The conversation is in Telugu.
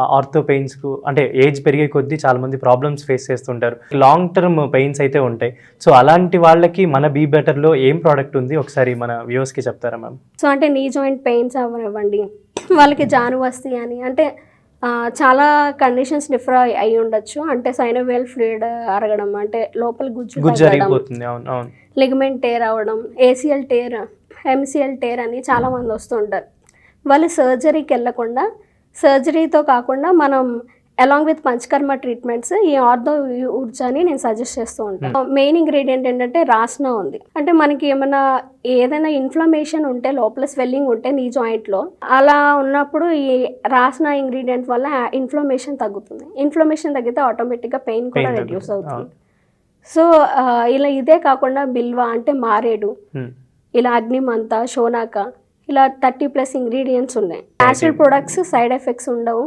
ఆర్థో పెయిన్స్కు అంటే ఏజ్ పెరిగే కొద్దీ చాలా మంది ప్రాబ్లమ్స్ ఫేస్ చేస్తుంటారు. లాంగ్ టర్మ్ పెయిన్స్ అయితే ఉంటాయి. సో అలాంటి వాళ్ళకి మన బీ బెటర్లో ఏం ప్రోడక్ట్ ఉంది? ఒకసారి మన వ్యూవర్స్కి చెప్తారా మ్యామ్ సో అంటే నీ జాయింట్ పెయిన్స్ అవ్వనివ్వండి. వాళ్ళకి జాను వస్తాయి అని అంటే చాలా కండిషన్స్ డిఫర్ అయి ఉండొచ్చు. అంటే సైనోవేల్ ఫ్లూయిడ్ అరగడం అంటే లోపల గుజ్జు లిగమెంట్ టేర్ అవ్వడం ఏసీఎల్ టేర్ ఎంసీఎల్ టేర్ అని చాలా మంది వస్తుంటారు. వాళ్ళు సర్జరీకి వెళ్ళకుండా సర్జరీతో కాకుండా మనం అలాంగ్ విత్ పంచకర్మ ట్రీట్మెంట్స్ ఈ ఆర్థో ఊర్జాని నేను సజెస్ట్ చేస్తూ ఉంటాను. మెయిన్ ఇంగ్రీడియంట్ ఏంటంటే రాస్నా ఉంది. అంటే మనకి ఏమైనా ఏదైనా ఇన్ఫ్లమేషన్ ఉంటే లోపల స్వెల్లింగ్ ఉంటే నీ జాయింట్లో అలా ఉన్నప్పుడు ఈ రాస్నా ఇంగ్రీడియంట్ వల్ల ఇన్ఫ్లమేషన్ తగ్గుతుంది. ఇన్ఫ్లమేషన్ తగ్గితే ఆటోమేటిక్గా పెయిన్ కూడా రెడ్యూస్. అవుతుంది. సో ఇలా ఇదే కాకుండా బిల్వ అంటే మారేడు Hmm. ఇలా అగ్నిమంత షోనాక ఇలా థర్టీ ప్లస్ ఇంగ్రీడియంట్స్ ఉన్నాయి. న్యాచురల్ ప్రొడక్ట్స్ సైడ్ ఎఫెక్ట్స్ ఉండవు.